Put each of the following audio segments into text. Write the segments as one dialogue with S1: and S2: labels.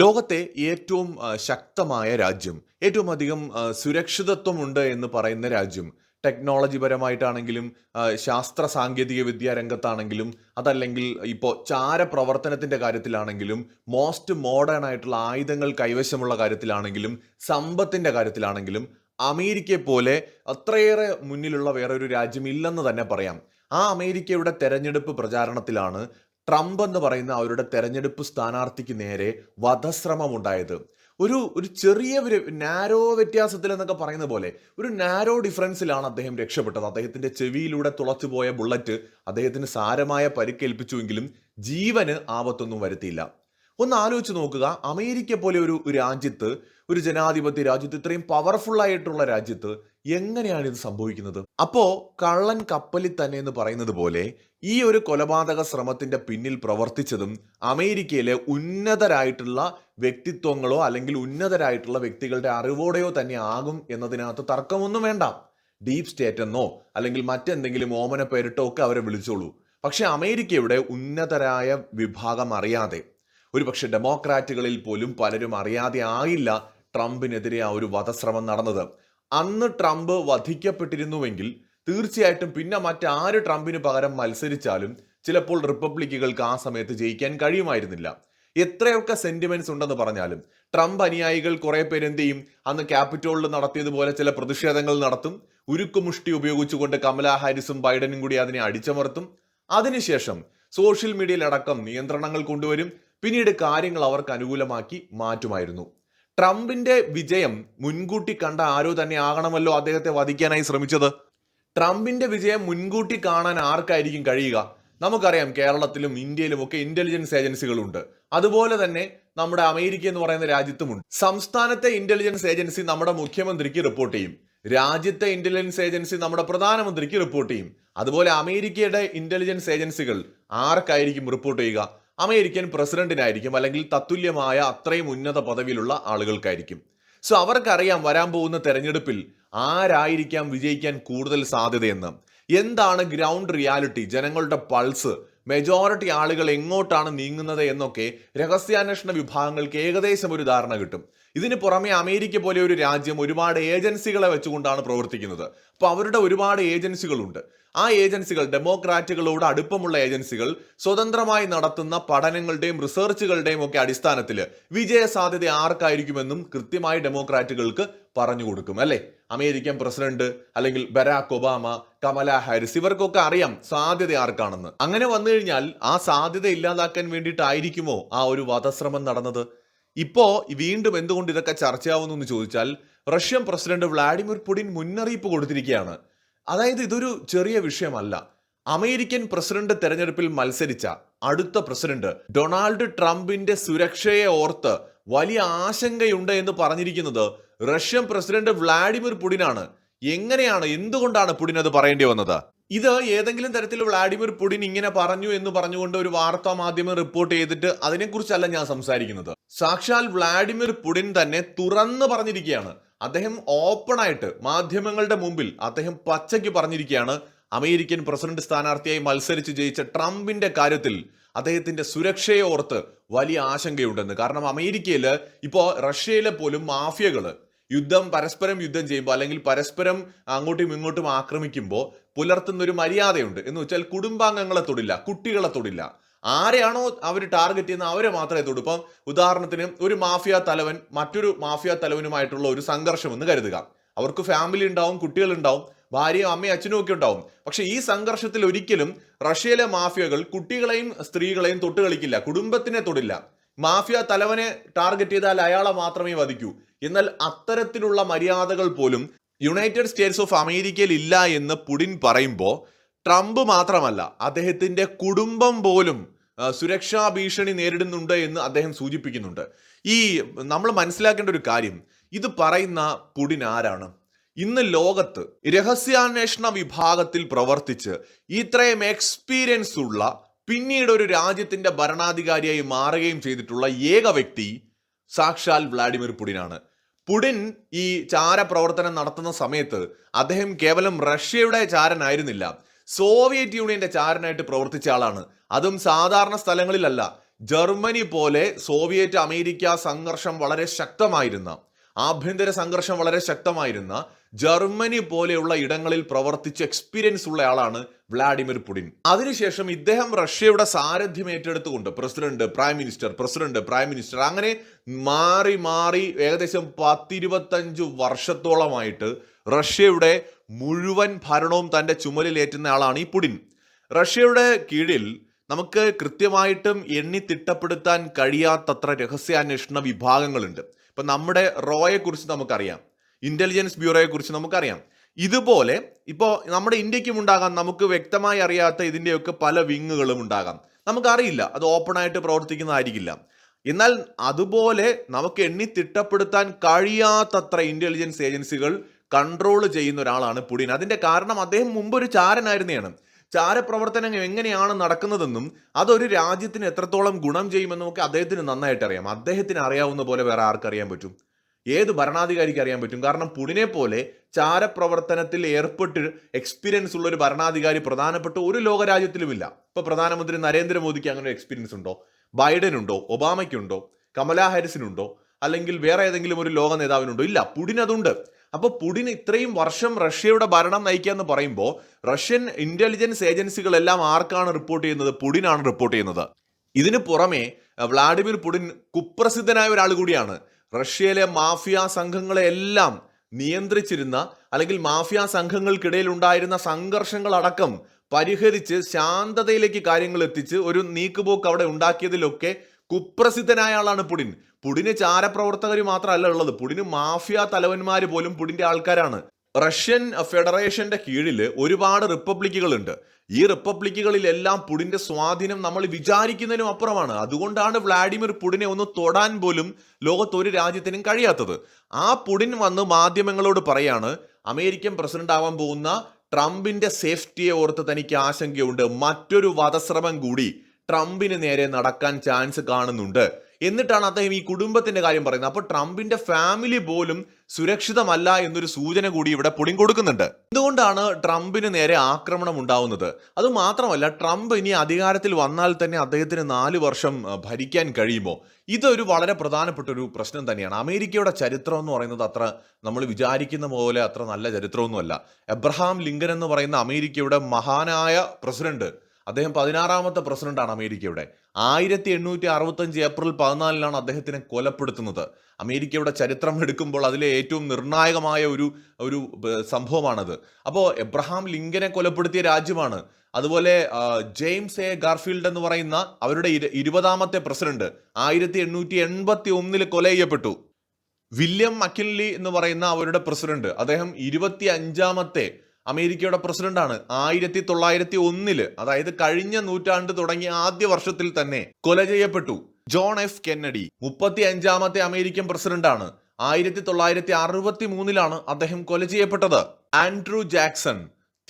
S1: ലോകത്തെ ഏറ്റവും ശക്തമായ രാജ്യം ഏറ്റവും അധികം സുരക്ഷിതത്വമുണ്ട് എന്ന് പറയുന്ന രാജ്യം ടെക്നോളജി പരമായിട്ടാണെങ്കിലും ശാസ്ത്ര സാങ്കേതിക വിദ്യാ രംഗത്താണെങ്കിലും അതല്ലെങ്കിൽ ഇപ്പോൾ ചാരപ്രവർത്തനത്തിൻ്റെ കാര്യത്തിലാണെങ്കിലും മോസ്റ്റ് മോഡേൺ ആയിട്ടുള്ള ആയുധങ്ങൾ കൈവശമുള്ള കാര്യത്തിലാണെങ്കിലും സമ്പത്തിൻ്റെ കാര്യത്തിലാണെങ്കിലും അമേരിക്കയെ പോലെ അത്രയേറെ മുന്നിലുള്ള വേറൊരു രാജ്യം ഇല്ലെന്ന് തന്നെ പറയാം ആ അമേരിക്കയുടെ തെരഞ്ഞെടുപ്പ് പ്രചാരണത്തിലാണ് ട്രംപ് എന്ന് പറയുന്ന അവരുടെ തെരഞ്ഞെടുപ്പ് സ്ഥാനാർത്ഥിക്ക് നേരെ വധശ്രമം ഉണ്ടായത് ഒരു ഒരു ചെറിയ ഒരു നാരോ വ്യത്യാസത്തിൽ എന്നൊക്കെ പറയുന്ന പോലെ ഒരു നാരോ ഡിഫറൻസിലാണ് അദ്ദേഹം രക്ഷപ്പെട്ടത് അദ്ദേഹത്തിന്റെ ചെവിയിലൂടെ പോയ ബുള്ളറ്റ് അദ്ദേഹത്തിന് സാരമായ പരിക്കേൽപ്പിച്ചുവെങ്കിലും ജീവന് ആപത്തൊന്നും വരുത്തിയില്ല ഒന്ന് ആലോചിച്ച് നോക്കുക അമേരിക്ക പോലെ ഒരു രാജ്യത്ത് ഒരു ജനാധിപത്യ രാജ്യത്ത് ഇത്രയും പവർഫുൾ ആയിട്ടുള്ള രാജ്യത്ത് എങ്ങനെയാണ് ഇത് സംഭവിക്കുന്നത് അപ്പോ കള്ളൻ കപ്പലിൽ തന്നെ എന്ന് പറയുന്നത് പോലെ ഈ ഒരു കൊലപാതക ശ്രമത്തിന്റെ പിന്നിൽ പ്രവർത്തിച്ചതും അമേരിക്കയിലെ ഉന്നതരായിട്ടുള്ള വ്യക്തിത്വങ്ങളോ അല്ലെങ്കിൽ ഉന്നതരായിട്ടുള്ള വ്യക്തികളുടെ അറിവോടെയോ തന്നെ ആകും എന്നതിനകത്ത് തർക്കമൊന്നും വേണ്ട ഡീപ് സ്റ്റേറ്റ് എന്നോ അല്ലെങ്കിൽ മറ്റെന്തെങ്കിലും ഓമന പേരിട്ടോ ഒക്കെ അവരെ വിളിച്ചോളൂ പക്ഷെ അമേരിക്കയുടെ ഉന്നതരായ വിഭാഗം അറിയാതെ ഒരുപക്ഷെ ഡെമോക്രാറ്റുകളിൽ പോലും പലരും അറിയാതെ ആയില്ല ട്രംപിനെതിരെ ആ ഒരു വധശ്രമം നടന്നത് അന്ന് ട്രംപ് വധിക്കപ്പെട്ടിരുന്നുവെങ്കിൽ തീർച്ചയായിട്ടും പിന്നെ മറ്റാര് ട്രംപിന് പകരം മത്സരിച്ചാലും ചിലപ്പോൾ റിപ്പബ്ലിക്കുകൾക്ക് ആ സമയത്ത് ജയിക്കാൻ കഴിയുമായിരുന്നില്ല എത്രയൊക്കെ സെന്റിമെന്റ്സ് ഉണ്ടെന്ന് പറഞ്ഞാലും ട്രംപ് അനുയായികൾ കുറെ പേര് ചെയ്യും അന്ന് ക്യാപിറ്റോളിൽ നടത്തിയതുപോലെ ചില പ്രതിഷേധങ്ങൾ നടത്തും ഉരുക്കുമുഷ്ടി ഉപയോഗിച്ചുകൊണ്ട് കമലാ ഹാരിസും ബൈഡനും കൂടി അതിനെ അടിച്ചമർത്തും അതിനുശേഷം സോഷ്യൽ മീഡിയയിലടക്കം നിയന്ത്രണങ്ങൾ കൊണ്ടുവരും പിന്നീട് കാര്യങ്ങൾ അവർക്ക് അനുകൂലമാക്കി മാറ്റുമായിരുന്നു ട്രംപിന്റെ വിജയം മുൻകൂട്ടി കണ്ട ആരോ തന്നെ ആകണമല്ലോ അദ്ദേഹത്തെ വധിക്കാനായി ശ്രമിച്ചത് ട്രംപിന്റെ വിജയം മുൻകൂട്ടി കാണാൻ ആർക്കായിരിക്കും കഴിയുക നമുക്കറിയാം കേരളത്തിലും ഇന്ത്യയിലും ഒക്കെ ഇന്റലിജൻസ് ഏജൻസികളുണ്ട് അതുപോലെ തന്നെ നമ്മുടെ അമേരിക്ക എന്ന് പറയുന്ന രാജ്യത്തുമുണ്ട് സംസ്ഥാനത്തെ ഇന്റലിജൻസ് ഏജൻസി നമ്മുടെ മുഖ്യമന്ത്രിക്ക് റിപ്പോർട്ട് ചെയ്യും രാജ്യത്തെ ഇന്റലിജൻസ് ഏജൻസി നമ്മുടെ പ്രധാനമന്ത്രിക്ക് റിപ്പോർട്ട് ചെയ്യും അതുപോലെ അമേരിക്കയുടെ ഇന്റലിജൻസ് ഏജൻസികൾ ആർക്കായിരിക്കും റിപ്പോർട്ട് ചെയ്യുക അമേരിക്കൻ പ്രസിഡന്റിനായിരിക്കും അല്ലെങ്കിൽ തത്തുല്യമായ അത്രയും ഉന്നത പദവിയിലുള്ള ആളുകൾക്കായിരിക്കും സോ അവർക്കറിയാം വരാൻ പോകുന്ന തെരഞ്ഞെടുപ്പിൽ ആരായിരിക്കാം വിജയിക്കാൻ കൂടുതൽ സാധ്യതയെന്ന് എന്താണ് ഗ്രൗണ്ട് റിയാലിറ്റി ജനങ്ങളുടെ പൾസ് മെജോറിറ്റി ആളുകൾ എങ്ങോട്ടാണ് നീങ്ങുന്നത് എന്നൊക്കെ രഹസ്യാന്വേഷണ വിഭാഗങ്ങൾക്ക് ഏകദേശം ഒരു ധാരണ കിട്ടും ഇതിന് പുറമെ അമേരിക്ക പോലെ ഒരു രാജ്യം ഒരുപാട് ഏജൻസികളെ വെച്ചുകൊണ്ടാണ് പ്രവർത്തിക്കുന്നത് അപ്പോൾ അവരുടെ ഒരുപാട് ഏജൻസികളുണ്ട് ആ ഏജൻസികൾ ഡെമോക്രാറ്റുകളോട് അടുപ്പമുള്ള ഏജൻസികൾ സ്വതന്ത്രമായി നടത്തുന്ന പഠനങ്ങളുടെയും റിസർച്ചുകളുടെയും ഒക്കെ അടിസ്ഥാനത്തിൽ വിജയസാധ്യത ആർക്കായിരിക്കുമെന്നും കൃത്യമായി ഡെമോക്രാറ്റുകൾക്ക് പറഞ്ഞു കൊടുക്കും അല്ലേ അമേരിക്കൻ പ്രസിഡന്റ് അല്ലെങ്കിൽ ബരാക് ഒബാമ കമല ഹാരിസ് ഇവർക്കൊക്കെ അറിയാം സാധ്യത ആർക്കാണെന്ന് അങ്ങനെ വന്നു കഴിഞ്ഞാൽ ആ സാധ്യത ഇല്ലാതാക്കാൻ വേണ്ടിയിട്ടായിരിക്കുമോ ആ ഒരു വധശ്രമം നടന്നത് ഇപ്പോൾ വീണ്ടും എന്തുകൊണ്ട് ഇതൊക്കെ ചർച്ചയാവുന്നു എന്ന് ചോദിച്ചാൽ റഷ്യൻ പ്രസിഡന്റ് വ്ളാഡിമിർ പുടിൻ മുന്നറിയിപ്പ് കൊടുത്തിരിക്കുകയാണ് അതായത് ഇതൊരു ചെറിയ വിഷയമല്ല അമേരിക്കൻ പ്രസിഡന്റ് തെരഞ്ഞെടുപ്പിൽ മത്സരിച്ച അടുത്ത പ്രസിഡന്റ് ഡൊണാൾഡ് ട്രംപിന്റെ സുരക്ഷയെ ഓർത്ത് വലിയ ആശങ്കയുണ്ട് എന്ന് പറഞ്ഞിരിക്കുന്നത് റഷ്യൻ പ്രസിഡന്റ് വ്ളാഡിമിർ പുടിനാണ് എങ്ങനെയാണ് എന്തുകൊണ്ടാണ് പുടിൻ അത് പറയേണ്ടി വന്നത് ഇത് ഏതെങ്കിലും തരത്തിൽ വ്ളാഡിമിർ പുടിൻ ഇങ്ങനെ പറഞ്ഞു എന്ന് പറഞ്ഞുകൊണ്ട് ഒരു വാർത്താ മാധ്യമം റിപ്പോർട്ട് ചെയ്തിട്ട് അതിനെക്കുറിച്ചല്ല ഞാൻ സംസാരിക്കുന്നത് സാക്ഷാൽ വ്ളാഡിമിർ പുടിൻ തന്നെ തുറന്നു പറഞ്ഞിരിക്കുകയാണ് അദ്ദേഹം ഓപ്പണായിട്ട് മാധ്യമങ്ങളുടെ മുമ്പിൽ അദ്ദേഹം പച്ചയ്ക്ക് പറഞ്ഞിരിക്കുകയാണ് അമേരിക്കൻ പ്രസിഡന്റ് സ്ഥാനാർത്ഥിയായി മത്സരിച്ച് ജയിച്ച ട്രംപിന്റെ കാര്യത്തിൽ അദ്ദേഹത്തിന്റെ സുരക്ഷയെ ഓർത്ത് വലിയ ആശങ്കയുണ്ടെന്ന് കാരണം അമേരിക്കയിൽ ഇപ്പോൾ റഷ്യയിലെ പോലും മാഫിയകൾ യുദ്ധം പരസ്പരം യുദ്ധം ചെയ്യുമ്പോൾ അല്ലെങ്കിൽ പരസ്പരം അങ്ങോട്ടും ഇങ്ങോട്ടും ആക്രമിക്കുമ്പോൾ പുലർത്തുന്ന ഒരു മര്യാദയുണ്ട് എന്ന് വെച്ചാൽ കുടുംബാംഗങ്ങളെ തൊടില്ല കുട്ടികളെ തൊടില്ല ആരെയാണോ അവർ ടാർഗറ്റ് ചെയ്യുന്ന അവരെ മാത്രമേ തൊടൂ ഇപ്പം ഉദാഹരണത്തിന് ഒരു മാഫിയ തലവൻ മറ്റൊരു മാഫിയ തലവനുമായിട്ടുള്ള ഒരു സംഘർഷം എന്ന് കരുതുക അവർക്ക് ഫാമിലി ഉണ്ടാവും കുട്ടികളുണ്ടാവും ഭാര്യയും അമ്മയും അച്ഛനും ഒക്കെ ഉണ്ടാവും പക്ഷെ ഈ സംഘർഷത്തിൽ ഒരിക്കലും റഷ്യയിലെ മാഫിയകൾ കുട്ടികളെയും സ്ത്രീകളെയും തൊട്ട് കളിക്കില്ല കുടുംബത്തിനെ തൊടില്ല മാഫിയ തലവനെ ടാർഗറ്റ് ചെയ്താൽ അയാളെ മാത്രമേ വധിക്കൂ എന്നാൽ അത്തരത്തിലുള്ള മര്യാദകൾ പോലും യുണൈറ്റഡ് സ്റ്റേറ്റ്സ് ഓഫ് അമേരിക്കയിൽ ഇല്ല എന്ന് പുടിൻ പറയുമ്പോൾ ട്രംപ് മാത്രമല്ല അദ്ദേഹത്തിൻ്റെ കുടുംബം പോലും സുരക്ഷാ ഭീഷണി നേരിടുന്നുണ്ട് എന്ന് അദ്ദേഹം സൂചിപ്പിക്കുന്നുണ്ട് ഈ നമ്മൾ മനസ്സിലാക്കേണ്ട ഒരു കാര്യം ഇത് പറയുന്ന പുടിൻ ആരാണ് ഇന്ന് ലോകത്ത് രഹസ്യാന്വേഷണ വിഭാഗത്തിൽ പ്രവർത്തിച്ച് ഇത്രയും എക്സ്പീരിയൻസ് ഉള്ള പിന്നീട് ഒരു രാജ്യത്തിന്റെ ഭരണാധികാരിയായി മാറുകയും ചെയ്തിട്ടുള്ള ഏക വ്യക്തി സാക്ഷാൽ വ്ളാഡിമിർ പുടിനാണ് പുടിൻ ഈ ചാര പ്രവർത്തനം നടത്തുന്ന സമയത്ത് അദ്ദേഹം കേവലം റഷ്യയുടെ ചാരനായിരുന്നില്ല സോവിയറ്റ് യൂണിയന്റെ ചാരനായിട്ട് പ്രവർത്തിച്ച ആളാണ് അതും സാധാരണ സ്ഥലങ്ങളിലല്ല ജർമ്മനി പോലെ സോവിയറ്റ് അമേരിക്ക സംഘർഷം വളരെ ശക്തമായിരുന്ന ആഭ്യന്തര സംഘർഷം വളരെ ശക്തമായിരുന്ന ജർമ്മനി പോലെയുള്ള ഇടങ്ങളിൽ പ്രവർത്തിച്ച് എക്സ്പീരിയൻസ് ഉള്ള ആളാണ് വ്ളാഡിമിർ പുടിൻ അതിനുശേഷം ഇദ്ദേഹം റഷ്യയുടെ സാരഥ്യം ഏറ്റെടുത്തുകൊണ്ട് president prime minister president prime minister അങ്ങനെ മാറി മാറി ഏകദേശം പത്തിരുപത്തഞ്ച് വർഷത്തോളമായിട്ട് റഷ്യയുടെ മുഴുവൻ ഭരണവും തൻ്റെ ചുമലിലേറ്റുന്ന ആളാണ് ഈ പുടിൻ റഷ്യയുടെ കീഴിൽ നമുക്ക് കൃത്യമായിട്ടും എണ്ണി തിട്ടപ്പെടുത്താൻ കഴിയാത്തത്ര രഹസ്യാന്വേഷണ വിഭാഗങ്ങളുണ്ട് ഇപ്പം നമ്മുടെ റോയെക്കുറിച്ച് നമുക്കറിയാം ഇന്റലിജൻസ് ബ്യൂറോയെക്കുറിച്ച് നമുക്കറിയാം ഇതുപോലെ ഇപ്പോൾ നമ്മുടെ ഇന്ത്യക്കും ഉണ്ടാകാം നമുക്ക് വ്യക്തമായി അറിയാത്ത ഇതിൻ്റെയൊക്കെ പല വിങ്ങുകളും ഉണ്ടാകാം നമുക്കറിയില്ല അത് ഓപ്പണായിട്ട് പ്രവർത്തിക്കുന്നതായിരിക്കില്ല എന്നാൽ അതുപോലെ നമുക്ക് എണ്ണി തിട്ടപ്പെടുത്താൻ കഴിയാത്തത്ര ഇന്റലിജൻസ് ഏജൻസികൾ കൺട്രോൾ ചെയ്യുന്ന ഒരാളാണ് പുടിൻ അതിൻ്റെ കാരണം അദ്ദേഹം മുമ്പ് ഒരു ചാരനായിരുന്നതാണ് ചാരപ്രവർത്തനം എങ്ങനെയാണ് നടക്കുന്നതെന്നും അതൊരു രാജ്യത്തിന് എത്രത്തോളം ഗുണം ചെയ്യുമെന്നും ഒക്കെ അദ്ദേഹത്തിന് നന്നായിട്ട് അറിയാം അദ്ദേഹത്തിന് അറിയാവുന്ന പോലെ വേറെ ആർക്കറിയാൻ പറ്റും ഏത് ഭരണാധികാരിക്ക് അറിയാൻ പറ്റും കാരണം പുടിനെ പോലെ ചാരപ്രവർത്തനത്തിൽ ഏർപ്പെട്ട് എക്സ്പീരിയൻസ് ഉള്ള ഒരു ഭരണാധികാരി പ്രധാനപ്പെട്ട ഒരു ലോകരാജ്യത്തിലുമില്ല ഇപ്പൊ പ്രധാനമന്ത്രി നരേന്ദ്രമോദിക്ക് അങ്ങനെ ഒരു എക്സ്പീരിയൻസ് ഉണ്ടോ ബൈഡൻ ഉണ്ടോ ഒബാമയ്ക്കുണ്ടോ കമലാ ഹാരിസിനുണ്ടോ അല്ലെങ്കിൽ വേറെ ഏതെങ്കിലും ഒരു ലോക നേതാവിനുണ്ടോ ഇല്ല പുടിൻ അതുണ്ട് അപ്പോൾ പുടിൻ ഇത്രയും വർഷം റഷ്യയുടെ ഭരണം നയിക്കുക എന്ന് പറയുമ്പോൾ റഷ്യൻ ഇന്റലിജൻസ് ഏജൻസികളെല്ലാം ആർക്കാണ് റിപ്പോർട്ട് ചെയ്യുന്നത് പുടിനാണ് റിപ്പോർട്ട് ചെയ്യുന്നത് ഇതിന് പുറമെ വ്ളാഡിമിർ പുടിൻ കുപ്രസിദ്ധനായ ഒരാൾ കൂടിയാണ് റഷ്യയിലെ മാഫിയ സംഘങ്ങളെയെല്ലാം നിയന്ത്രിച്ചിരുന്ന അല്ലെങ്കിൽ മാഫിയ സംഘങ്ങൾക്കിടയിൽ ഉണ്ടായിരുന്ന സംഘർഷങ്ങളടക്കം പരിഹരിച്ച് ശാന്തതയിലേക്ക് കാര്യങ്ങൾ എത്തിച്ച് ഒരു നീക്കുപോക്ക് അവിടെ ഉണ്ടാക്കിയതിലൊക്കെ കുപ്രസിദ്ധനായ ആളാണ് പുടിൻ പുടിന് ചാരപ്രവർത്തകർ മാത്രമല്ല ഉള്ളത് പുടിന് മാഫിയ തലവന്മാർ പോലും പുടിന്റെ ആൾക്കാരാണ് റഷ്യൻ ഫെഡറേഷന്റെ കീഴിൽ ഒരുപാട് റിപ്പബ്ലിക്കുകളുണ്ട് ഈ റിപ്പബ്ലിക്കുകളിലെല്ലാം പുടിന്റെ സ്വാധീനം നമ്മൾ വിചാരിക്കുന്നതിനും അപ്പുറമാണ് അതുകൊണ്ടാണ് വ്ളാഡിമിർ പുടിനെ ഒന്ന് തൊടാൻ പോലും ലോകത്ത് ഒരു രാജ്യത്തിനും കഴിയാത്തത് ആ പുടിൻ വന്ന് മാധ്യമങ്ങളോട് പറയാണ് അമേരിക്കൻ പ്രസിഡന്റ് ആവാൻ പോകുന്ന ട്രംപിന്റെ സേഫ്റ്റിയെ ഓർത്ത് തനിക്ക് ആശങ്കയുണ്ട് മറ്റൊരു വധശ്രമം കൂടി ട്രംപിന് നേരെ നടക്കാൻ ചാൻസ് കാണുന്നുണ്ട് എന്നിട്ടാണ് അദ്ദേഹം ഈ കുടുംബത്തിന്റെ കാര്യം പറയുന്നത് അപ്പോൾ ട്രംപിന്റെ ഫാമിലി പോലും സുരക്ഷിതമല്ല എന്നൊരു സൂചന കൂടി ഇവിടെ പൊടിങ്കൊടുക്കുന്നുണ്ട് എന്തുകൊണ്ടാണ് ട്രംപിന് നേരെ ആക്രമണം ഉണ്ടാവുന്നത് അത് മാത്രമല്ല ട്രംപ് ഇനി അധികാരത്തിൽ വന്നാൽ തന്നെ അദ്ദേഹത്തിന് നാല് വർഷം ഭരിക്കാൻ കഴിയുമോ ഇതൊരു വളരെ പ്രധാനപ്പെട്ട ഒരു പ്രശ്നം തന്നെയാണ് അമേരിക്കയുടെ ചരിത്രം എന്ന് പറയുന്നത് അത്ര നമ്മൾ വിചാരിക്കുന്ന പോലെ അത്ര നല്ല ചരിത്രമൊന്നുമല്ല എബ്രഹാം ലിങ്കൻ എന്ന് പറയുന്ന അമേരിക്കയുടെ മഹാനായ പ്രസിഡന്റ് അദ്ദേഹം പതിനാറാമത്തെ പ്രസിഡന്റാണ് അമേരിക്കയുടെ ആയിരത്തി എണ്ണൂറ്റി അറുപത്തഞ്ച് ഏപ്രിൽ പതിനാലിനാണ് അദ്ദേഹത്തിനെ കൊലപ്പെടുത്തുന്നത് അമേരിക്കയുടെ ചരിത്രം എടുക്കുമ്പോൾ അതിലെ ഏറ്റവും നിർണായകമായ ഒരു ഒരു സംഭവമാണത് അപ്പോൾ എബ്രഹാം ലിങ്കനെ കൊലപ്പെടുത്തിയ രാജ്യമാണ് അതുപോലെ ജെയിംസ് എ ഗാർഫീൽഡ് എന്ന് പറയുന്ന അവരുടെ ഇരുപതാമത്തെ പ്രസിഡന്റ് ആയിരത്തി എണ്ണൂറ്റി എൺപത്തി ഒന്നിൽ കൊല ചെയ്യപ്പെട്ടു വില്യം മക്കിൻലി എന്ന് പറയുന്ന അവരുടെ പ്രസിഡന്റ് അദ്ദേഹം ഇരുപത്തി അഞ്ചാമത്തെ അമേരിക്കയുടെ പ്രസിഡന്റാണ് ആയിരത്തി തൊള്ളായിരത്തി ഒന്നില് അതായത് കഴിഞ്ഞ നൂറ്റാണ്ട് തുടങ്ങിയ ആദ്യ വർഷത്തിൽ തന്നെ കൊല ചെയ്യപ്പെട്ടു ജോൺ എഫ് കെന്നഡി മുപ്പത്തി അഞ്ചാമത്തെ അമേരിക്കൻ പ്രസിഡന്റാണ് ആയിരത്തി തൊള്ളായിരത്തി അറുപത്തി മൂന്നിലാണ് അദ്ദേഹം കൊല ചെയ്യപ്പെട്ടത് Andrew Jackson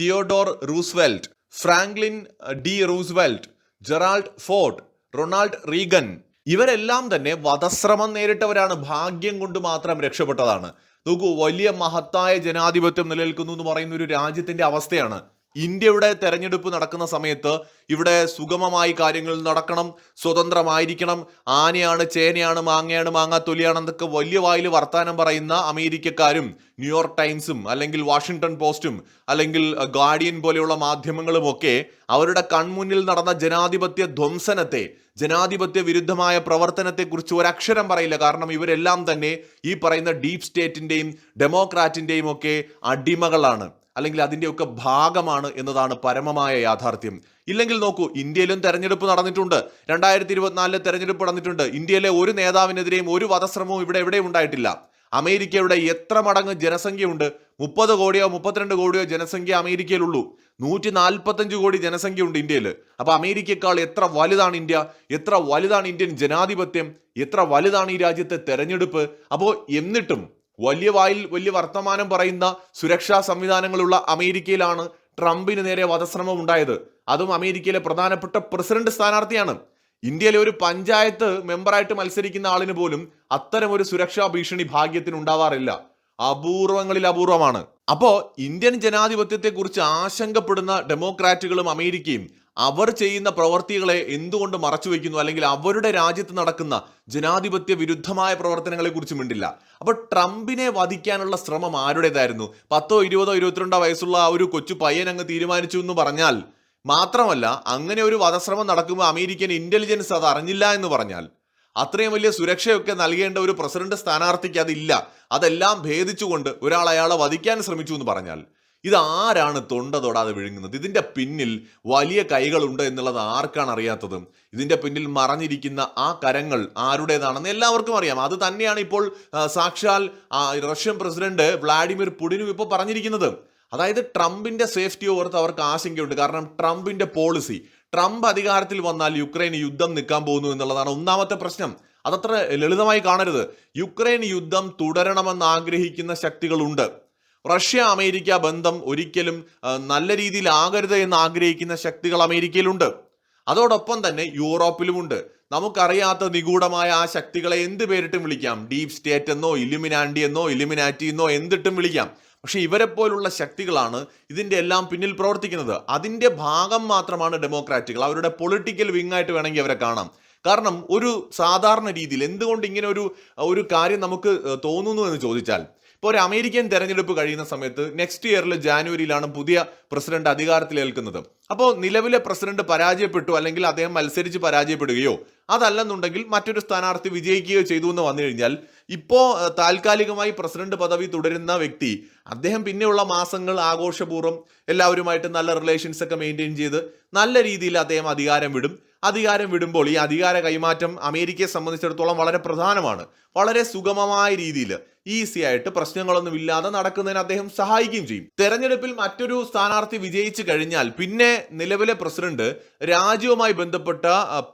S1: Theodore Roosevelt Franklin D Roosevelt Gerald Ford Ronald Reagan ഇവരെല്ലാം തന്നെ വധശ്രമം നേരിട്ടവരാണ് ഭാഗ്യം കൊണ്ട് മാത്രം രക്ഷപ്പെട്ടതാണ് നോക്കൂ വലിയ മഹത്തായ ജനാധിപത്യം നിലനിൽക്കുന്നു എന്ന് പറയുന്ന ഒരു രാജ്യത്തിന്റെ അവസ്ഥയാണ് ഇന്ത്യയുടെ തെരഞ്ഞെടുപ്പ് നടക്കുന്ന സമയത്ത് ഇവിടെ സുഗമമായി കാര്യങ്ങൾ നടക്കണം സ്വതന്ത്രമായിരിക്കണം ആനയാണ് ചേനയാണ് മാങ്ങയാണ് മാങ്ങാത്തൊലിയാണ് എന്നൊക്കെ വലിയ വായിൽ വർത്താനം പറയുന്ന അമേരിക്കക്കാരും ന്യൂയോർക്ക് ടൈംസും അല്ലെങ്കിൽ വാഷിങ്ടൺ പോസ്റ്റും അല്ലെങ്കിൽ ഗാർഡിയൻ പോലെയുള്ള മാധ്യമങ്ങളുമൊക്കെ അവരുടെ കൺമുന്നിൽ നടന്ന ജനാധിപത്യ ധ്വംസനത്തെ ജനാധിപത്യ വിരുദ്ധമായ പ്രവർത്തനത്തെക്കുറിച്ച് ഒരക്ഷരം പറയില്ല കാരണം ഇവരെല്ലാം തന്നെ ഈ പറയുന്ന ഡീപ് സ്റ്റേറ്റിൻ്റെയും ഡെമോക്രാറ്റിൻ്റെയും ഒക്കെ അടിമകളാണ് അല്ലെങ്കിൽ അതിൻ്റെയൊക്കെ ഭാഗമാണ് എന്നതാണ് പരമമായ യാഥാർത്ഥ്യം ഇല്ലെങ്കിൽ നോക്കൂ ഇന്ത്യയിലും തെരഞ്ഞെടുപ്പ് നടന്നിട്ടുണ്ട് രണ്ടായിരത്തി ഇരുപത്തിനാലിലെ തെരഞ്ഞെടുപ്പ് നടന്നിട്ടുണ്ട് ഇന്ത്യയിലെ ഒരു നേതാവിനെതിരെയും ഒരു വധശ്രമവും ഇവിടെ എവിടെയും ഉണ്ടായിട്ടില്ല അമേരിക്കയുടെ എത്ര മടങ്ങ് ജനസംഖ്യയുണ്ട് മുപ്പത് കോടിയോ മുപ്പത്തിരണ്ട് കോടിയോ ജനസംഖ്യ അമേരിക്കയിലുള്ളൂ നൂറ്റി നാൽപ്പത്തഞ്ച് കോടി ജനസംഖ്യയുണ്ട് ഇന്ത്യയിൽ അപ്പോൾ അമേരിക്കക്കാൾ എത്ര വലുതാണ് ഇന്ത്യ എത്ര വലുതാണ് ഇന്ത്യൻ ജനാധിപത്യം എത്ര വലുതാണ് ഈ രാജ്യത്തെ തെരഞ്ഞെടുപ്പ് അപ്പോൾ എന്നിട്ടും വലിയ വായിൽ വലിയ വർത്തമാനം പറയുന്ന സുരക്ഷാ സംവിധാനങ്ങളുള്ള അമേരിക്കയിലാണ് ട്രംപിന് നേരെ വധശ്രമം ഉണ്ടായത് അതും അമേരിക്കയിലെ പ്രധാനപ്പെട്ട പ്രസിഡന്റ് സ്ഥാനാർത്ഥിയാണ് ഇന്ത്യയിലെ ഒരു പഞ്ചായത്ത് മെമ്പറായിട്ട് മത്സരിക്കുന്ന ആളിന് പോലും അത്തരം ഒരു സുരക്ഷാ ഭീഷണി ഭാഗ്യത്തിന് ഉണ്ടാവാറില്ല അപൂർവങ്ങളിൽ അപൂർവമാണ് അപ്പോൾ ഇന്ത്യൻ ജനാധിപത്യത്തെക്കുറിച്ച് ആശങ്കപ്പെടുന്ന ഡെമോക്രാറ്റുകളും അമേരിക്കയും അവർ ചെയ്യുന്ന പ്രവർത്തികളെ എന്തുകൊണ്ട് മറച്ചു വയ്ക്കുന്നു അല്ലെങ്കിൽ അവരുടെ രാജ്യത്ത് നടക്കുന്ന ജനാധിപത്യ വിരുദ്ധമായ പ്രവർത്തനങ്ങളെ കുറിച്ച് മിണ്ടില്ല അപ്പോൾ ട്രംപിനെ വധിക്കാനുള്ള ശ്രമം ആരുടേതായിരുന്നു പത്തോ ഇരുപതോ ഇരുപത്തിരണ്ടോ വയസ്സുള്ള ആ ഒരു കൊച്ചു പയ്യൻ അങ്ങ് തീരുമാനിച്ചു എന്ന് പറഞ്ഞാൽ മാത്രമല്ല അങ്ങനെ ഒരു വധശ്രമം നടക്കുമ്പോൾ അമേരിക്കൻ ഇന്റലിജൻസ് അത് അറിഞ്ഞില്ല എന്ന് പറഞ്ഞാൽ അത്രയും വലിയ സുരക്ഷയൊക്കെ നൽകേണ്ട ഒരു പ്രസിഡന്റ് സ്ഥാനാർത്ഥിക്ക് അതില്ല അതെല്ലാം ഭേദിച്ചുകൊണ്ട് ഒരാൾ അയാളെ വധിക്കാൻ ശ്രമിച്ചു എന്ന് പറഞ്ഞാൽ ഇത് ആരാണ് തൊണ്ട തൊടാതെ വിഴുങ്ങുന്നത് ഇതിൻ്റെ പിന്നിൽ വലിയ കൈകളുണ്ട് എന്നുള്ളത് ആർക്കാണ് അറിയാത്തത് ഇതിൻ്റെ പിന്നിൽ മറഞ്ഞിരിക്കുന്ന ആ കരങ്ങൾ ആരുടേതാണെന്ന് എല്ലാവർക്കും അറിയാം അത് തന്നെയാണ് ഇപ്പോൾ സാക്ഷാൽ റഷ്യൻ പ്രസിഡന്റ് വ്ളാഡിമിർ പുടിനും ഇപ്പോൾ പറഞ്ഞിരിക്കുന്നത് അതായത് ട്രംപിന്റെ സേഫ്റ്റി ഓർത്ത് അവർക്ക് ആശങ്കയുണ്ട് കാരണം ട്രംപിന്റെ പോളിസി ട്രംപ് അധികാരത്തിൽ വന്നാൽ യുക്രൈന് യുദ്ധം നിൽക്കാൻ പോകുന്നു എന്നുള്ളതാണ് ഒന്നാമത്തെ പ്രശ്നം അതത്ര ലളിതമായി കാണരുത് യുക്രൈൻ യുദ്ധം തുടരണമെന്ന് ആഗ്രഹിക്കുന്ന ശക്തികളുണ്ട് റഷ്യ അമേരിക്ക ബന്ധം ഒരിക്കലും നല്ല രീതിയിലാകരുത് എന്ന് ആഗ്രഹിക്കുന്ന ശക്തികൾ അമേരിക്കയിലുണ്ട് അതോടൊപ്പം തന്നെ യൂറോപ്പിലുമുണ്ട് നമുക്കറിയാത്ത നിഗൂഢമായ ആ ശക്തികളെ എന്ത് പേരിട്ടും വിളിക്കാം ഡീപ് സ്റ്റേറ്റ് എന്നോ ഇലുമിനാണ്ടി എന്നോ ഇലുമിനാറ്റി എന്നോ എന്തിട്ടും വിളിക്കാം പക്ഷേ ഇവരെ പോലുള്ള ശക്തികളാണ് ഇതിൻ്റെ എല്ലാം പിന്നിൽ പ്രവർത്തിക്കുന്നത് അതിൻ്റെ ഭാഗം മാത്രമാണ് ഡെമോക്രാറ്റുകൾ അവരുടെ പൊളിറ്റിക്കൽ വിങ്ങായിട്ട് വേണമെങ്കിൽ അവരെ കാണാം കാരണം ഒരു സാധാരണ രീതിയിൽ എന്തുകൊണ്ട് ഇങ്ങനെ ഒരു ഒരു കാര്യം നമുക്ക് തോന്നുന്നു എന്ന് ചോദിച്ചാൽ ഇപ്പോൾ ഒരു അമേരിക്കൻ തെരഞ്ഞെടുപ്പ് കഴിയുന്ന സമയത്ത് നെക്സ്റ്റ് ഇയറിൽ ജാനുവരിയിലാണ് പുതിയ പ്രസിഡന്റ് അധികാരത്തിലേൽക്കുന്നത് അപ്പോൾ നിലവിലെ പ്രസിഡന്റ് പരാജയപ്പെട്ടു അല്ലെങ്കിൽ അദ്ദേഹം മത്സരിച്ച് പരാജയപ്പെടുകയോ അതല്ലെന്നുണ്ടെങ്കിൽ മറ്റൊരു സ്ഥാനാർത്ഥി വിജയിക്കുകയോ ചെയ്തു എന്ന് വന്നു കഴിഞ്ഞാൽ ഇപ്പോൾ താൽക്കാലികമായി പ്രസിഡന്റ് പദവി തുടരുന്ന വ്യക്തി അദ്ദേഹം പിന്നെയുള്ള മാസങ്ങൾ ആഘോഷപൂർവ്വം എല്ലാവരുമായിട്ട് നല്ല റിലേഷൻസ് ഒക്കെ മെയിൻറ്റെയിൻ ചെയ്ത് നല്ല രീതിയിൽ അദ്ദേഹം അധികാരം വിടും അധികാരം വിടുമ്പോൾ ഈ അധികാര കൈമാറ്റം അമേരിക്കയെ സംബന്ധിച്ചിടത്തോളം വളരെ പ്രധാനമാണ് വളരെ സുഗമമായ രീതിയിൽ ഈസി ആയിട്ട് പ്രശ്നങ്ങളൊന്നും ഇല്ലാതെ നടക്കുന്നതിന് അദ്ദേഹം സഹായിക്കുകയും ചെയ്യും തെരഞ്ഞെടുപ്പിൽ മറ്റൊരു സ്ഥാനാർത്ഥി വിജയിച്ചു കഴിഞ്ഞാൽ പിന്നെ നിലവിലെ പ്രസിഡന്റ് രാജ്യവുമായി ബന്ധപ്പെട്ട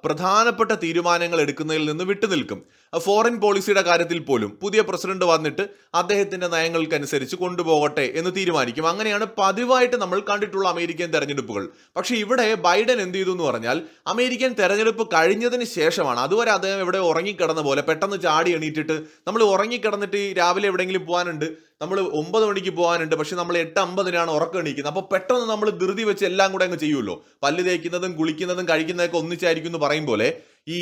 S1: പ്രധാനപ്പെട്ട തീരുമാനങ്ങൾ എടുക്കുന്നതിൽ നിന്ന് വിട്ടുനിൽക്കും ഫോറിൻ പോളിസിയുടെ കാര്യത്തിൽ പോലും പുതിയ പ്രസിഡന്റ് വന്നിട്ട് അദ്ദേഹത്തിന്റെ നയങ്ങൾക്കനുസരിച്ച് കൊണ്ടുപോകട്ടെ എന്ന് തീരുമാനിക്കും അങ്ങനെയാണ് പതിവായിട്ട് നമ്മൾ കണ്ടിട്ടുള്ള അമേരിക്കൻ തെരഞ്ഞെടുപ്പുകൾ പക്ഷേ ഇവിടെ ബൈഡൻ എന്ത് ചെയ്തു എന്ന് പറഞ്ഞാൽ അമേരിക്കൻ തെരഞ്ഞെടുപ്പ് കഴിഞ്ഞതിന് ശേഷമാണ് അതുവരെ അദ്ദേഹം ഇവിടെ ഉറങ്ങിക്കിടന്ന പോലെ പെട്ടെന്ന് ചാടി എണീറ്റിട്ട് നമ്മൾ ഉറങ്ങിക്കിടന്നിട്ട് രാവിലെ എവിടെയെങ്കിലും പോകാനുണ്ട് നമ്മൾ ഒമ്പത് മണിക്ക് പോകാനുണ്ട് പക്ഷെ നമ്മൾ എട്ട് അമ്പതിനാണ് ഉറക്കം എണീക്കുന്നത് അപ്പോൾ പെട്ടെന്ന് നമ്മൾ ധൃതി വെച്ച് എല്ലാം കൂടെ അങ്ങ് ചെയ്യുമല്ലോ പല്ല് തേക്കുന്നതും കുളിക്കുന്നതും കഴിക്കുന്നതൊക്കെ ഒന്നിച്ചായിരിക്കും എന്ന് പറയും പോലെ ഈ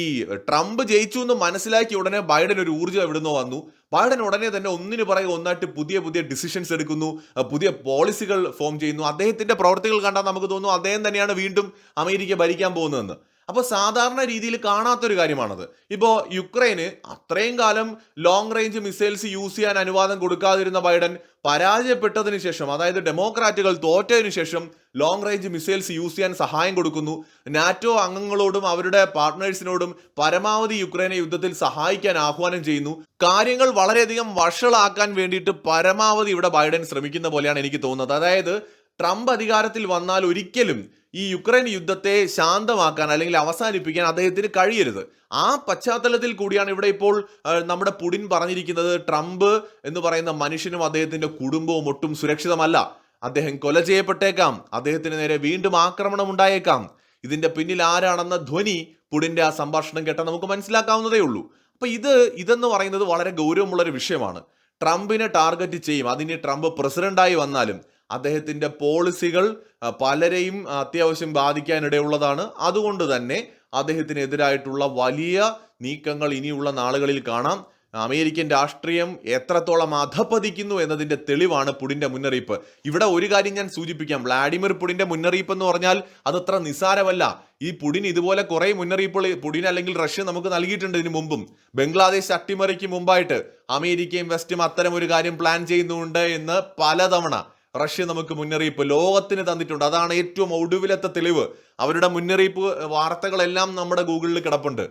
S1: ട്രംപ് ജയിച്ചു എന്ന് മനസ്സിലാക്കി ഉടനെ ബൈഡൻ ഒരു ഊർജ്ജം എവിടുന്നോ വന്നു ബൈഡൻ ഉടനെ തന്നെ ഒന്നിന് പറയുക ഒന്നായിട്ട് പുതിയ പുതിയ ഡിസിഷൻസ് എടുക്കുന്നു പുതിയ പോളിസികൾ ഫോം ചെയ്യുന്നു അദ്ദേഹത്തിന്റെ പ്രവർത്തികൾ കണ്ടാൽ നമുക്ക് തോന്നുന്നു അദ്ദേഹം തന്നെയാണ് വീണ്ടും അമേരിക്ക ഭരിക്കാൻ പോകുന്നതെന്ന് അപ്പോൾ സാധാരണ രീതിയിൽ കാണാത്തൊരു കാര്യമാണത് ഇപ്പോൾ യുക്രൈന് അത്രയും കാലം ലോങ് റേഞ്ച് മിസൈൽസ് യൂസ് ചെയ്യാൻ അനുവാദം കൊടുക്കാതിരുന്ന ബൈഡൻ പരാജയപ്പെട്ടതിന് ശേഷം അതായത് ഡെമോക്രാറ്റുകൾ തോറ്റതിന് ശേഷം ലോങ് റേഞ്ച് മിസൈൽസ് യൂസ് ചെയ്യാൻ സഹായം കൊടുക്കുന്നു നാറ്റോ അംഗങ്ങളോടും അവരുടെ പാർട്ട്നേഴ്സിനോടും പരമാവധി യുക്രൈനെ യുദ്ധത്തിൽ സഹായിക്കാൻ ആഹ്വാനം ചെയ്യുന്നു കാര്യങ്ങൾ വളരെയധികം വഷളാക്കാൻ വേണ്ടിയിട്ട് പരമാവധി ഇവിടെ ബൈഡൻ ശ്രമിക്കുന്ന പോലെയാണ് എനിക്ക് തോന്നുന്നത് അതായത് ട്രംപ് അധികാരത്തിൽ വന്നാൽ ഒരിക്കലും ഈ യുക്രൈൻ യുദ്ധത്തെ ശാന്തമാക്കാൻ അല്ലെങ്കിൽ അവസാനിപ്പിക്കാൻ അദ്ദേഹത്തിന് കഴിയരുത് ആ പശ്ചാത്തലത്തിൽ കൂടിയാണ് ഇവിടെ ഇപ്പോൾ നമ്മുടെ പുടിൻ പറഞ്ഞിരിക്കുന്നത് ട്രംപ് എന്ന് പറയുന്ന മനുഷ്യനും അദ്ദേഹത്തിന്റെ കുടുംബവും ഒട്ടും സുരക്ഷിതമല്ല അദ്ദേഹം കൊല ചെയ്യപ്പെട്ടേക്കാം അദ്ദേഹത്തിന് നേരെ വീണ്ടും ആക്രമണം ഉണ്ടായേക്കാം ഇതിന്റെ പിന്നിൽ ആരാണെന്ന ധ്വനി പുടിന്റെ ആ സംഭാഷണം കേട്ടാൽ നമുക്ക് മനസ്സിലാക്കാവുന്നതേ ഉള്ളൂ അപ്പൊ ഇത് ഇതെന്ന് പറയുന്നത് വളരെ ഗൗരവമുള്ള ഒരു വിഷയമാണ് ട്രംപിനെ ടാർഗറ്റ് ചെയ്യും അതിന് ട്രംപ് പ്രസിഡന്റായി വന്നാലും അദ്ദേഹത്തിൻ്റെ പോളിസികൾ പലരെയും അത്യാവശ്യം ബാധിക്കാനിടയുള്ളതാണ് അതുകൊണ്ട് തന്നെ അദ്ദേഹത്തിനെതിരായിട്ടുള്ള വലിയ നീക്കങ്ങൾ ഇനിയുള്ള നാളുകളിൽ കാണാം അമേരിക്കൻ രാഷ്ട്രീയം എത്രത്തോളം അധപ്പതിക്കുന്നു എന്നതിന്റെ തെളിവാണ് പുടിന്റെ മുന്നറിയിപ്പ് ഇവിടെ ഒരു കാര്യം ഞാൻ സൂചിപ്പിക്കാം വ്ളാഡിമിർ പുടിന്റെ മുന്നറിയിപ്പ് എന്ന് പറഞ്ഞാൽ അതത്ര നിസ്സാരമല്ല ഈ പുടിൻ ഇതുപോലെ കുറെ മുന്നറിയിപ്പുകൾ പുടിൻ അല്ലെങ്കിൽ റഷ്യ നമുക്ക് നൽകിയിട്ടുണ്ട് ഇതിനു മുമ്പും ബംഗ്ലാദേശ് അട്ടിമറിക്ക് മുമ്പായിട്ട് അമേരിക്കയും വെസ്റ്റും അത്തരം ഒരു കാര്യം പ്ലാൻ ചെയ്യുന്നുണ്ട് എന്ന് പലതവണ റഷ്യ നമുക്ക് മുന്നറിയിപ്പ് ലോകത്തിന് തന്നിട്ടുണ്ട് അതാണ് ഏറ്റവും ഒടുവിലത്തെ തെളിവ് അവരുടെ മുന്നറിയിപ്പ് വാർത്തകളെല്ലാം നമ്മുടെ ഗൂഗിളിൽ കിടപ്പുണ്ട്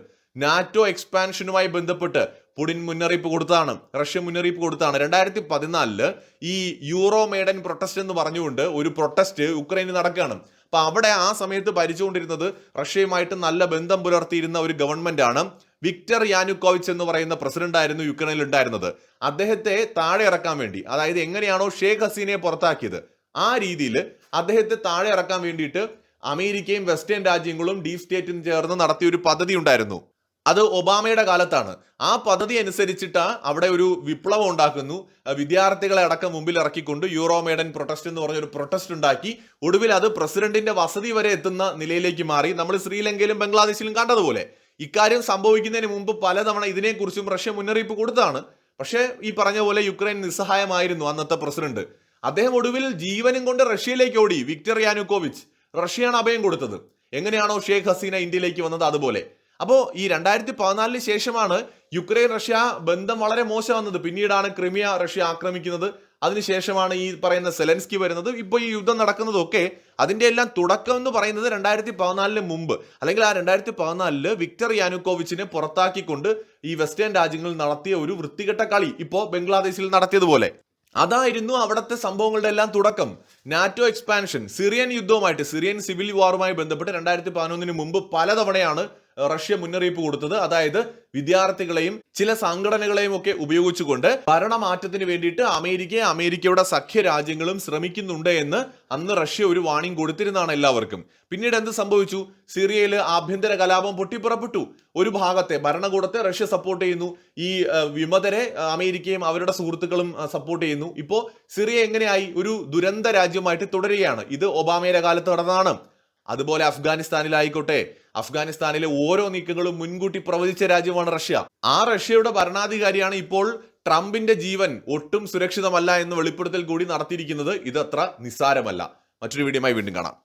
S1: നാറ്റോ എക്സ്പാൻഷനുമായി ബന്ധപ്പെട്ട് പുടിൻ മുന്നറിയിപ്പ് കൊടുത്താണ് റഷ്യ മുന്നറിയിപ്പ് കൊടുത്താണ് രണ്ടായിരത്തി പതിനാലില് ഈ യൂറോ മേഡൻ പ്രൊട്ടസ്റ്റ് എന്ന് പറഞ്ഞുകൊണ്ട് ഒരു പ്രൊട്ടസ്റ്റ് ഉക്രൈനിൽ നടക്കുകയാണ് അപ്പൊ അവിടെ ആ സമയത്ത് ഭരിച്ചുകൊണ്ടിരുന്നത് റഷ്യയുമായിട്ട് നല്ല ബന്ധം പുലർത്തിയിരുന്ന ഒരു ഗവൺമെന്റ് ആണ് വിക്ടർ യാനുക്കോവിച്ച് എന്ന് പറയുന്ന പ്രസിഡന്റ് ആയിരുന്നു യുക്രൈനിൽ ഉണ്ടായിരുന്നത് അദ്ദേഹത്തെ താഴെ ഇറക്കാൻ വേണ്ടി അതായത് എങ്ങനെയാണോ ഷേഖ് ഹസീനയെ പുറത്താക്കിയത് ആ രീതിയിൽ അദ്ദേഹത്തെ താഴെ ഇറക്കാൻ വേണ്ടിയിട്ട് അമേരിക്കയും വെസ്റ്റേൺ രാജ്യങ്ങളും ഡീപ് സ്റ്റേറ്റും ചേർന്ന് നടത്തിയ ഒരു പദ്ധതി ഉണ്ടായിരുന്നു അത് ഒബാമയുടെ കാലത്താണ് ആ പദ്ധതി അനുസരിച്ചിട്ട് അവിടെ ഒരു വിപ്ലവം ഉണ്ടാക്കുന്നു വിദ്യാർത്ഥികളെ അടക്കം മുമ്പിൽ ഇറക്കിക്കൊണ്ട് യൂറോമേഡൻ പ്രൊട്ടസ്റ്റ് എന്ന് പറഞ്ഞൊരു പ്രൊട്ടസ്റ്റ് ഉണ്ടാക്കി ഒടുവിൽ അത് പ്രസിഡന്റിന്റെ വസതി വരെ എത്തുന്ന നിലയിലേക്ക് മാറി നമ്മൾ ശ്രീലങ്കയിലും ബംഗ്ലാദേശിലും കണ്ടതുപോലെ ഇക്കാര്യം സംഭവിക്കുന്നതിന് മുമ്പ് പലതവണ ഇതിനെക്കുറിച്ചും റഷ്യ മുന്നറിയിപ്പ് കൊടുത്താണ് പക്ഷേ ഈ പറഞ്ഞ പോലെ യുക്രൈൻ നിസ്സഹായമായിരുന്നു അന്നത്തെ പ്രസിഡന്റ് അദ്ദേഹം ഒടുവിൽ ജീവനും കൊണ്ട് റഷ്യയിലേക്ക് ഓടി വിക്ടർ യാനുക്കോവിച്ച് റഷ്യയാണ് അഭയം കൊടുത്തത് എങ്ങനെയാണോ ഷേഖ് ഹസീന ഇന്ത്യയിലേക്ക് വന്നത് അതുപോലെ അപ്പോൾ ഈ രണ്ടായിരത്തി പതിനാലിന് ശേഷമാണ് യുക്രൈൻ റഷ്യ ബന്ധം വളരെ വന്നത് പിന്നീടാണ് ക്രിമിയ റഷ്യ ആക്രമിക്കുന്നത് അതിനുശേഷമാണ് ഈ പറയുന്ന സെലൻസ്കി വരുന്നത് ഇപ്പോൾ ഈ യുദ്ധം നടക്കുന്നതൊക്കെ അതിൻ്റെ എല്ലാം തുടക്കം എന്ന് പറയുന്നത് രണ്ടായിരത്തി പതിനാലിന് മുമ്പ് അല്ലെങ്കിൽ ആ രണ്ടായിരത്തി പതിനാലില് വിക്ടർ യാനുക്കോവിച്ചിനെ പുറത്താക്കിക്കൊണ്ട് ഈ വെസ്റ്റേൺ രാജ്യങ്ങളിൽ നടത്തിയ ഒരു വൃത്തികെട്ട കളി ഇപ്പോൾ ബംഗ്ലാദേശിൽ നടത്തിയതുപോലെ അതായിരുന്നു അവിടുത്തെ സംഭവങ്ങളുടെ എല്ലാം തുടക്കം നാറ്റോ എക്സ്പാൻഷൻ സിറിയൻ യുദ്ധവുമായിട്ട് സിറിയൻ സിവിൽ വാറുമായി ബന്ധപ്പെട്ട് രണ്ടായിരത്തി പതിനൊന്നിന് മുമ്പ് പലതവണയാണ് റഷ്യ മുന്നറിയിപ്പ് കൊടുത്തത് അതായത് വിദ്യാർത്ഥികളെയും ചില സംഘടനകളെയും ഒക്കെ ഉപയോഗിച്ചുകൊണ്ട് ഭരണമാറ്റത്തിന് വേണ്ടിയിട്ട് അമേരിക്കയെ അമേരിക്കയുടെ സഖ്യ രാജ്യങ്ങളും ശ്രമിക്കുന്നുണ്ട് എന്ന് അന്ന് റഷ്യ ഒരു വാണിംഗ് കൊടുത്തിരുന്നതാണ് എല്ലാവർക്കും പിന്നീട് എന്ത് സംഭവിച്ചു സിറിയയിൽ ആഭ്യന്തര കലാപം പൊട്ടിപ്പുറപ്പെട്ടു ഒരു ഭാഗത്തെ ഭരണകൂടത്തെ റഷ്യ സപ്പോർട്ട് ചെയ്യുന്നു ഈ വിമതരെ അമേരിക്കയും അവരുടെ സുഹൃത്തുക്കളും സപ്പോർട്ട് ചെയ്യുന്നു ഇപ്പോൾ സിറിയ എങ്ങനെയായി ഒരു ദുരന്ത രാജ്യമായിട്ട് തുടരുകയാണ് ഇത് ഒബാമയുടെ കാലത്ത് നടന്നതാണ് അതുപോലെ അഫ്ഗാനിസ്ഥാനിലായിക്കോട്ടെ അഫ്ഗാനിസ്ഥാനിലെ ഓരോ നീക്കങ്ങളും മുൻകൂട്ടി പ്രവചിച്ച രാജ്യമാണ് റഷ്യ ആ റഷ്യയുടെ ഭരണാധികാരിയാണ് ഇപ്പോൾ ട്രംപിന്റെ ജീവൻ ഒട്ടും സുരക്ഷിതമല്ല എന്ന് വെളിപ്പെടുത്തൽ കൂടി നടത്തിയിരിക്കുന്നത് ഇതത്ര നിസ്സാരമല്ല മറ്റൊരു വീഡിയോയുമായി വീണ്ടും കാണാം